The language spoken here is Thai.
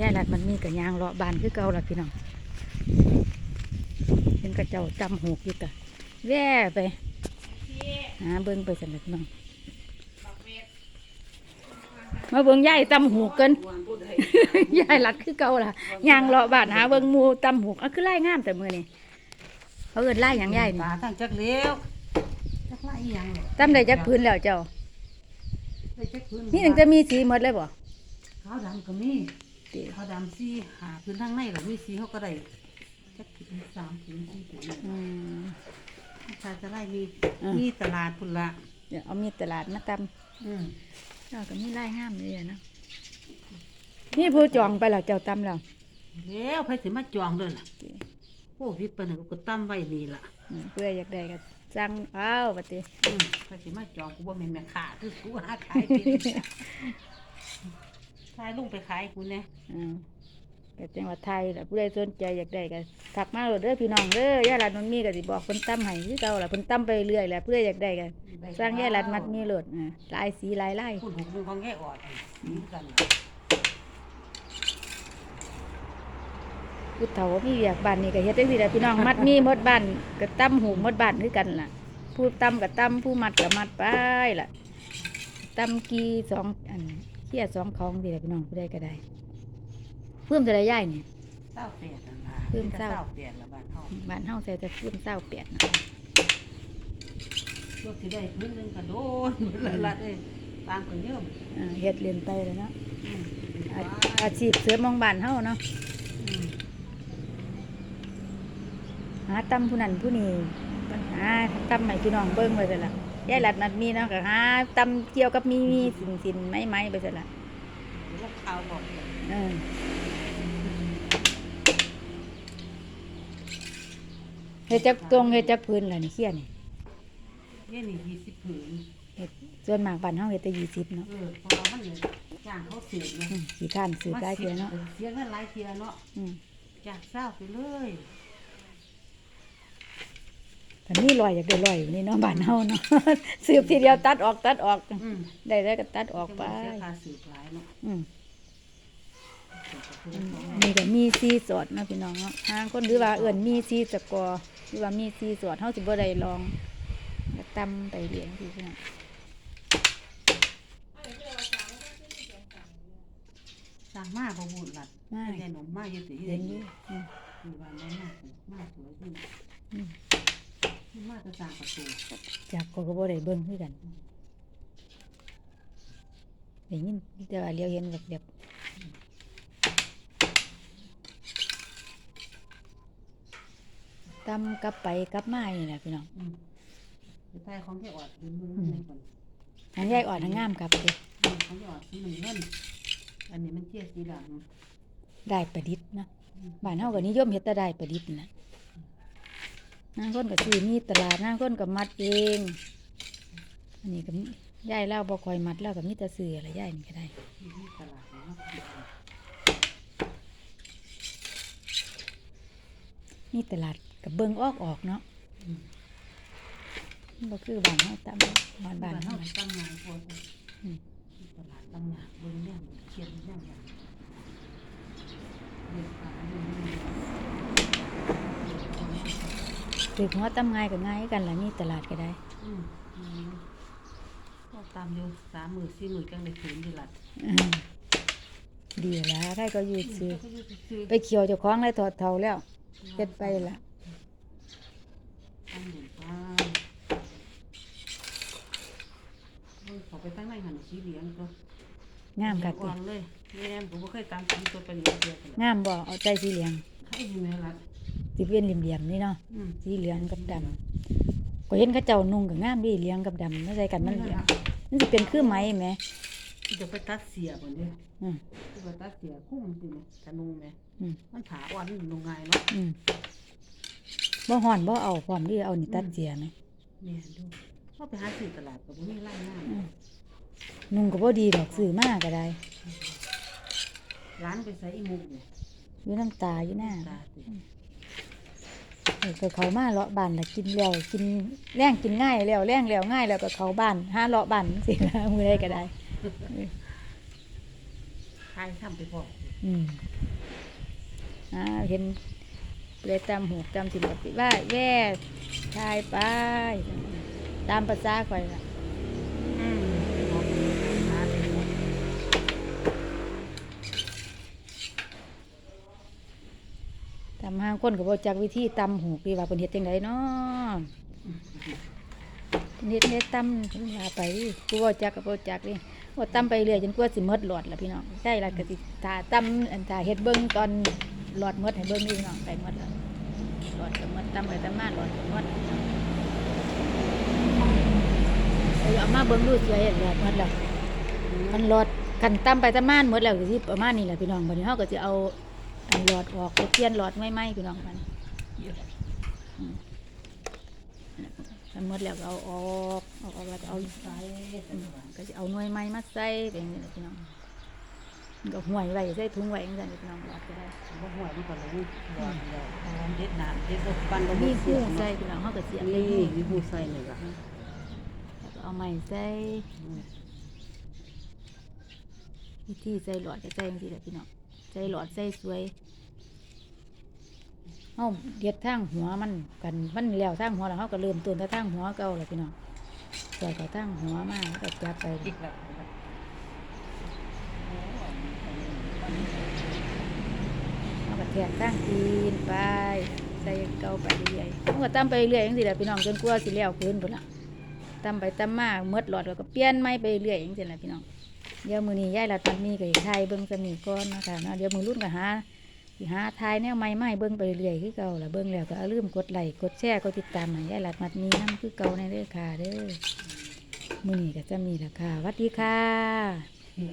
ยายรัดมันมีกับยางเลาะบานคือเก่าละพี่น้องเห็นกระเจ้าจำหูกอยู่กะแว่ไปหาเบิ้งไปสนนิดน้องมาเบิ้งยายตำหูกเกินยายรัดคือเก่าล่ะยางเลาะบานหาเบิ้งมูตำหูกอะคือไล่งามแต่มือนี่เขาเอินไล่หยังยายปนี่ลาทั้งจักเลี้ยวจักไล่ยังเนี่ยตำได้จักพื้นแล้วเจ้านนี่ถึงจะมีสีหมดเลยบ่ขาวดำก็มี ติขาวดำสีหาพื้นทางในหรอมีสีเขาก็ได้จักผืนสามผืนสี่ผืนอืมชาจะไล่มีอืมมีตลาดพุ่นละเดี๋ยวเอามีดตลาดมาตำอืมเจ้าก็มีไล่ห้ามเลยอะนะนี่ผู้จองไปแล้วเจ้าตำแล้วแล้วไผสิมาจองเด้อล่ะโอ้วิทย์ปานนั้นก็ตั้มไว้นี่ล่ะอืมเพื่ออยากได้ก็สั่งเอาปฏิอืมไผสิมาจองกูบ่แม่นแม่ค้าคือกูหาขายเป็น ขายลงไปขายกูแน่อืมก็จังหวัดไทยแหละผู้ใดสนใจอยากได้ก็ทักมาโลดเด้อพี่น้องเด้อย่าหลานมันมีก็สิบอกเพิ่นตำให้คือเก่าล่ะเพิ่นตำไปเรื่อยแหละผู้ใดอยากได้ก็สร้างย่าหลานมัดมีโลดอ่าหลายสีหลายลายคุณหกมึงของแง่ออดสีกันน่ะผู้เฒ่ามีเวียกบ้านนี่ก็เฮ็ดจังซี่แหละพี่น้องมัดมีหมดบ้านก็ตำหูหมดบ้านคือกันล่ะ ผู้ตำก็ตำผู้มัดก็มัดไปล่ะตำกีสองอัน เขี้ยสองของดีแหละพี่น้องผู้ใดก็ได้ เพิ่มจะได้ย่ายนี่ เศร้าแปดนั่นล่ะเพิ่มเศร้าแปดละบ้านเฮาบ้านเฮาใส่แต่เพิ่มเศร้าแปดนะลูกสิได้พื้นหนึงก็โดนละละเอ้ยตามกันเยอะอ่าเฮ็ดเรียนไปเลยเนาะอืมอาอาชีพเสริมของบ้านเฮาเนาะอืมหาตำผู้นั้นผู้นี้หาตำให้พี่น้องเบิ่งไปซั่นล่ะ ยายหลัดนัดมีเนาะก็หาตำเกี่ยวกับมีมีสินสินไม้ไม้ไปซั่นล่ะแล้วข่าวบอกเนี่ยเออเฮ็ดจักตรงเฮ็ดจักพื้นล่ะนี่เขี้ยนี่เนี่ยนี่ยี่สิบผืนเฮ็ดส่วนมากบ้านเฮาเฮ็ดแต่20เนาะเออเพราะว่ามันเนี่ยจ้างเขาเสียเนี่ยอืมขี้ข้านซื้อได้เทียเนาะเสียเงินหลายเทียเนาะอืม จากเศร้าไปเลย แต่นี่ลอยอยากได้ลอยอยู่นี่เนาะบ้านเฮาเนาะสืบทีเดียวตัดออกตัดออกอืมได้แล้วก็ตัดออกไปจะมาเสียค่าสืบหลายเนาะอืมเสียกับผู้นี่ก็มีซีสอดเนาะพี่น้องเนาะทางคนหรือว่าเอื่นมีซีสกอร์หรือว่ามีซีสอดเฮาสิบ่ได้ลองก็ตำไปเลี้ยงพี่น้องสร้างมาบ่บุญหลัดมาใหญ่หนมมาอยู่สิเห็นอยู่อืมคือว่าแม่มากมากสวยขึ้น อืม มากจะสร้างประตูจากก็ก็บ่ได้เบิ่งคือกันได้ยินแต่ว่าเลี้ยวเห็นแบบๆตำกลับไปกลับมานี่แหละพี่น้องอืมไปใต้ของที่ออดยืนมือในคนทางยายอ่อนทางงามครับเด้ของที่ออดสีหนึ่งเงินอันนี้มันเจี๊ยสีดำได้ประดิษฐ์นะบ้านเฮาก็นิยมเฮ็ดแต่ได้ประดิษฐ์นะ นางคนก็ซื้อมีตลาดนางคนก็มัดเอง อันนี้ก็มียายเล่าบ่ค่อยมัดแล้วก็มีแต่ซื้ออะไรยายนี่ก็ได้ที่ตลาดเนาะมีตลาดกับเบิ่งออกออกเนาะมันบ่คือบ้านเฮาตามบ้านบ้าบ้านนเฮาเฮาตั้งงานพออืมตลาดตั้งงานบนเนี่ยเขียนเนี่ยอย่างเด็กขาอยู่นี่ ถือหัวตำง่ายก็ง่ายกันล่ะมีตลาดก็ได้อืมอืมก็ตามอยู่สามหมื่นสี่หมื่นจังได้คืนดีละอืมดีแล้วใครก็อยู่ซื้อก็อยู่ซื้อไปเขียวเจ้าของเลยถอดเท่าแล้วเฮ็ดไปล่ะตั้งหมื่นป้าเขาไปตั้งในหันสีเหลืองก็งามค่ะอ่ติอนเลยนี่แอมผมก็เคยตามสีตัวเป็นเดียวกันงามบ่เอาใจสีเหลืองใครอยู่ไหนล่ะ สิเป็นเหลี่ยมๆนี่เนาะอืมสีเหลืองกับดำก็เห็นเขาเจ้านุ่งก็งามดีเหลืองกับดำไม่ใส่กันมันเหลืองมันสิเป็นคือไหมแหม จะไปตัดเสียก่อนเด้ออืมจะไปตัดเสียคุ้มสิเนี่ยจะนุ่งไหมอืม มันผาอ่อนมันนุ่งง่ายเนาะอืมบ่ฮ้อนบ่เอาพร้อมดีเอานี่ตัดเสียไหมเนี่ยดูเข้าไปหาซื้อตลาดก็บ่มีไล่ง่ายอืมนุ่งก็บ่ดีดอกซื้อมาก็ได้ร้านไปใส่อีมุกเนี่ยอยู่น้ำตาอยู่หน้าตาติเออ ก็เขามาเลาะบ้านแล้วกินแล้วกินแรงกินง่ายแล้วแรงแล้วง่ายแล้วก็เขาบ้านหาเลาะบ้านสิละมื้อใดก็ได้ทายทำไปพออืมอ่าเห็นเลยตำหูตำสิบปีว่าแว่ทายไปตามภาษาข่อยล่ะ อืมพอหาได้หมด ตำห้างคนก็บ่จักวิธีตำหูปีว่าเพิ่นเฮ็ดจังไดเนาะเพิ่นเฮ็ดเฮ็ดตำเพิ่นว่าไปกูบ่จักก็บ่จักดิว่าตำไปเรื่อยจนกว่าสิหมดหลอดล่ะพี่น้องใช่ล่ะก็สิถ้าตำอันถ้าเฮ็ดเบิ่งตอนหลอดหมดให้เบิ่งนี่พี่น้องไปหมดแล้วหลอดก็หมดตำไปตำมาหลอดก็หมดเอามาเบิ่งดูสิว่าเฮ็ดหลอดหมดแล้วมันหลอดกันตำไปตำมาหมดแล้วก็สิประมาณนี้แหละพี่น้องบัดนี้เฮาก็สิเอา อันหลอดออกไปเปลี่ยนหลอดใหม่ๆพี่น้องมันอืมกันหมดแล้วก็เอาออกเอาออกแล้วก็เอาใส่อืมก็จะเอาหน่วยไม้มาใส่เป็นอย่างนี้แหละพี่น้องมันก็ห่วยไว้ใส่ถุงไว้อย่างนี้พี่น้องหลอดก็ได้บ่ห่วยมันก็เลยหยอดเดียวหอมเด็ดหนาเด็ดบ่ปันบ่มีเสีคู่ยบใส่เนาะพี่น้องเขาก็เสียบนี่ได้มีหูใส่เลยล่ะแล้วก็เอาไม้ใส่วิธีใส่หลอดก็ใส่อย่างนี้แหละพี่น้องใส่หลอดใส่สวยเอาเด็ดทางหัวมันกันมันแล้วทางหัวแล้วเขาก็เริ่มต้นแต่ทางหัวเก่าแหละพี่น้องใส่กับทางหัวมาแล้วก็จับไปเอากระแทกตั้งตีนไปใส่เก่าไปเรื่อยๆมันก็ตำไปเรื่อยอย่างนี้แหละพี่น้องจนกลัวาสิแล้วคืนพุ่นละตำไปตำมากเมดหลอดแล้วก็เปลี่ยนไม้ไปเรื่อยอย่างนี้แหละพี่น้อง เดี๋ยวมือนี้ย่ายรัดมันมีกับไทยเบิ้งสมีก้อนนะคะเนาะเดี๋ยวมือรุ่นกับหาหาทายแนวไม้ไม้เบิ้งไปเรื่อยคือเก่าละเบิ้งแล้วก็ลืมกดไลค์กดแชร์กดติดตามให้ยายรัดมัดมีน้ำคือเก่าในเด้อค่ะเด้อมือนี้ก็จะมีราคาวัสดีค่ะ